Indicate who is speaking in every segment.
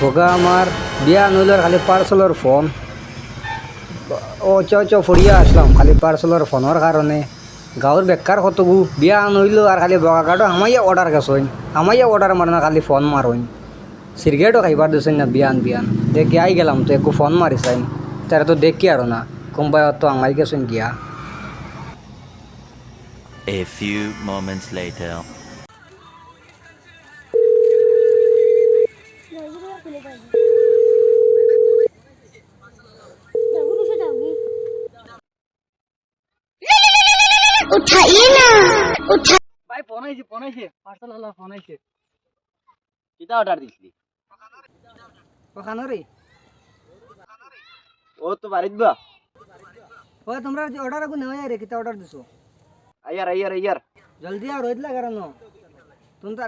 Speaker 1: ভোগা আমার বিয়া নইলার খালি পার্সেলের ফোন ও চ চ ফুরিয়া আসলাম খালি পার্সেলের ফোনের কারণে গাঁৱৰ বেকাৰ কতগু বিয়া নইলো আর খালি বগা কাটো আমাইয়া অর্ডার গেছইন আমাইয়া অর্ডার মারে না খালি ফোন মারইন সিগারেটও খাইবার দিছেন না বিয়ান বিয়ান দেখি আই গেলাম তো একটু ফোন মারিছাইন তারা তো দেখি আর না কোনবাই তো আমাই গেছেন গিয়া
Speaker 2: A few moments later.
Speaker 3: উঠাইয়ে না উঠা
Speaker 1: ভাই ফোন আইছে ফোন আইছে। পার্সেল আলা ফোন আইছে।
Speaker 4: কিটা অর্ডার দিছিলি?
Speaker 1: কখানো রে
Speaker 4: ও তো বাড়িত বা
Speaker 1: ও তোমরা যে অর্ডার আগু নেওয়া রে কিটা অর্ডার দিছো?
Speaker 4: আয়ার আয়ার আয়ার
Speaker 1: জলদি আও রইদলা কারণ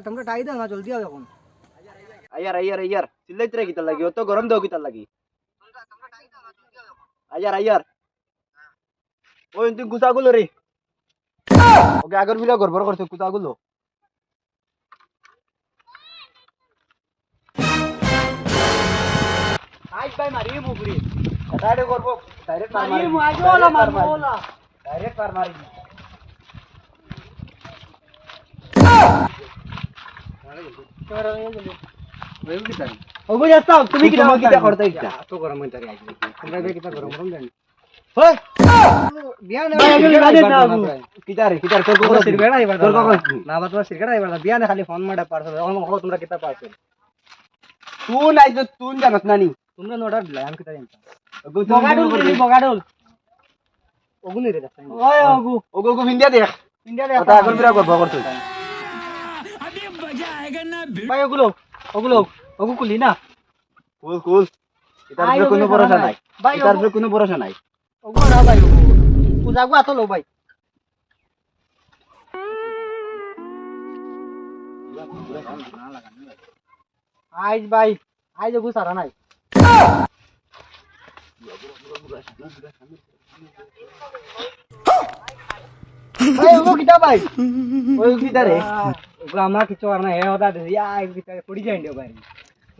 Speaker 1: তোমরা টাই দাও না জলদি আও এখন
Speaker 4: अय्यार अय्यार अय्यार की तल्ला की वो तो गरम दो की तल्ला की दोगी तल्लगी वो इन ओ इंतु गुलो रे ओके अगर भी लोग गरबर करते गुसागुल गुलो आज भाई मारी मुगरी कटाड़े गरबो डायरेक्ट मार मारी आज वाला मार ओला डायरेक्ट मार मारी Thank you. ওগো যাস্তা তুমি কি নাম কিটা করতে ইচ্ছা।
Speaker 1: তো গরম হইতা রে আইছে তোমরা বে কিতা গরম গরম জানি।
Speaker 4: হয়।
Speaker 1: বিয়া
Speaker 4: কিটা রে কিটা তোর কোন
Speaker 1: সিরগড়া আইবার
Speaker 4: তোর কোন
Speaker 1: না বা তোমার সিরগড়া আইবার বিয়া না। খালি ফোন মারা পার্সেল এখন হলো তোমরা কিতা পার্সেল
Speaker 4: তুই নাই তো তুই না নি
Speaker 1: তোমরা অর্ডার দিলা আমি কিতা জানতাম
Speaker 4: বগাডুল রে বগাডুল।
Speaker 1: ওগুনি রে
Speaker 4: ওই ওগু ওগু গু ভিন্দিয়া দেখ।
Speaker 1: ইন্ডিয়া
Speaker 4: ওটা আগর বিরা গর্ব করতে
Speaker 1: ভাই ওগুলো ওগুলো ওগু কুলি না।
Speaker 4: কুল কুল এটার উপরে কোনো ভরসা নাই। এটার উপরে কোনো ভরসা নাই।
Speaker 1: ওগু না ভাই ওগু পূজাগু আতো লো ভাই। আইজ ভাই আইজ ওগু সারা নাই।
Speaker 4: ভাই ওগু কিটা ভাই? ওই কিটা রে?
Speaker 1: ওগু আমার কিছু আর না হে অর্ডার দিছি আ কিতা পড়ি যাই দিও ভাই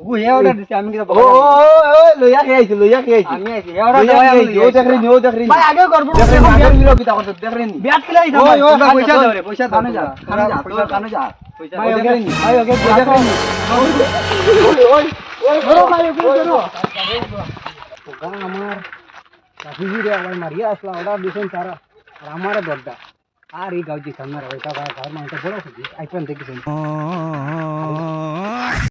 Speaker 1: ওগু হে অর্ডার দিছি আমি কিতা
Speaker 4: ও ও ও লইয়া খেয়েছি লইয়া খেয়েছি
Speaker 1: আমি আইছি হে অর্ডার
Speaker 4: লইয়া
Speaker 1: দেওয়া
Speaker 4: খেয়েছি ও দেখরি নি ও দেখরি নি
Speaker 1: ভাই আগে করব
Speaker 4: দেখরি নি আগর বিরা কিটা করতে দেখরি নি
Speaker 1: বিয়াত খেলে আইতাম
Speaker 4: ওই ওই
Speaker 1: তোমরা
Speaker 4: পয়সা
Speaker 1: পয়সা
Speaker 4: দাও
Speaker 1: দাও
Speaker 4: রে
Speaker 1: রে
Speaker 4: পয়সা
Speaker 1: পয়সা
Speaker 4: দাও
Speaker 1: দাও
Speaker 4: কানে যা কানে যা
Speaker 1: পয়সা
Speaker 4: কানে যা
Speaker 1: ভাই ওকে
Speaker 4: দেখরি নি
Speaker 1: ভাই ওকে
Speaker 4: দেখরি নি ওই ওই
Speaker 1: ধরো ভাই ওকে ধরো ওগা আমার কাকিজি রে আমার মারিয়া আসলা অর্ডার দিছেন তারা আর আমার দরদা এই গাঁও দিতাম না রে ওইটা গাঁর মানুষ বড় খুঁজি আইপন দেখিছেন